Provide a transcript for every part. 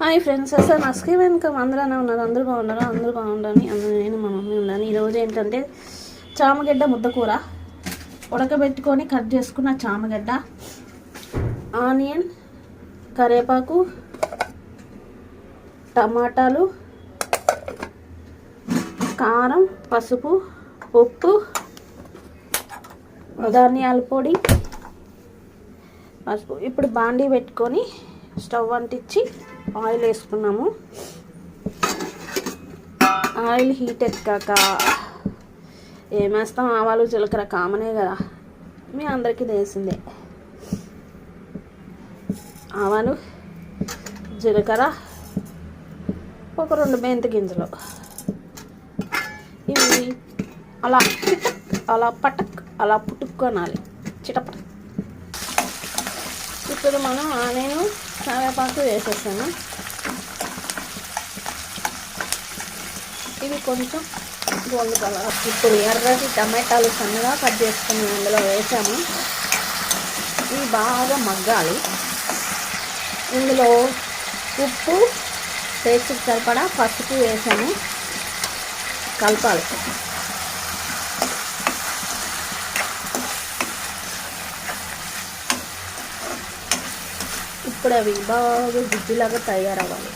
Hi friends అసలు నస్కే వెనుక అందరూనే ఉన్నారు? అందరూ బాగున్నారు? అందరూ బాగుండాలని అందరూ నేను మా మమ్మీ ఉన్నాను. ఈరోజు ఏంటంటే చామగడ్డ ముద్దకూర ఉడకబెట్టుకొని కట్ చేసుకున్న చామగడ్డ ఆనియన్ కరివేపాకు టమాటాలు కారం పసుపు ఉప్పు ధాన్యాల పొడి పసుపు. ఇప్పుడు బాండీ పెట్టుకొని స్టవ్ అంటించి ఆయిల్ వేసుకున్నాము. ఆయిల్ హీట్ ఎక్కాక ఏమేస్తాం ఆవాలు జీలకర్ర కామనే కదా. మీ అందరికీ తెలిసిందే. ఆవాలు జీలకర్ర ఒక రెండు మెంతి గింజలు. ఇవి అలా అలా పటక్ అలా పుట్టుకొనాలి చిటపటక్. ఇప్పుడు మనం నేను కరివేపాకు వేసేసాను ఇవి కొంచెం గోల్డ్ కలర్. ఇప్పుడు ఎర్రటి టమాటాలు సన్నగా కట్ చేసుకుని అందులో వేసాము. ఇవి బాగా మగ్గాలి. ఇందులో ఉప్పు టేస్ట్కి సరిపడా పసుపు వేసాము. కలపాలి. ఇప్పుడు అవి బాగా గుజ్జులాగా తయారవ్వాలి.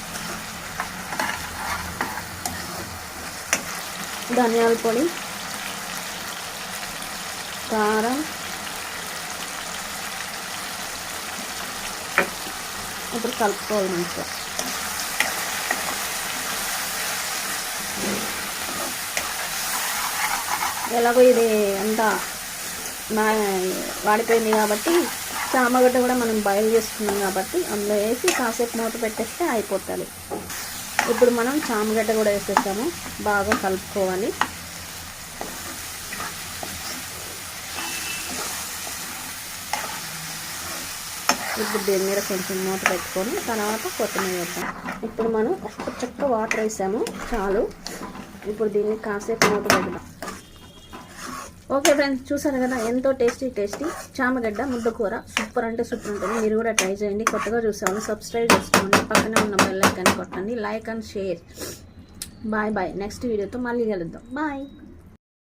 ధనియాల పొడి కారం ఇప్పుడు కలుపుకోవాలి మంచిగా. ఎలాగో ఇది అంతా మా వాడిపోయింది కాబట్టి చామగడ్డ కూడా మనం బాయిల్ చేసుకున్నాం కాబట్టి అందులో వేసి కాసేపు మూత పెట్టేస్తే అయిపోతుంది. ఇప్పుడు మనం చామగడ్డ కూడా వేసేసాము. బాగా కలుపుకోవాలి. ఇప్పుడు దీని మీద కొంచెం మూత పెట్టుకొని తర్వాత కొత్తిమీర వేద్దాం. ఇప్పుడు మనం ఒక వాటర్ వేసాము. చాలు. ఇప్పుడు దీన్ని కాసేపు మూత పెడదాం. ఓకే ఫ్రెండ్స్ చూసారు కదా ఎంతో టేస్టీ టేస్టీ చామగడ్డ ముద్దకూర. సూపర్ అంటే సూపర్ ఉంటుంది. మీరు కూడా ట్రై చేయండి. కొత్తగా చూసేవాళ్ళు సబ్స్క్రైబ్ చేసుకోండి. పక్కనే ఉన్న బెల్ ఐకాన్ కొట్టండి. Like and share bye bye next వీడియోతో మళ్ళీ కలుద్దాం. బాయ్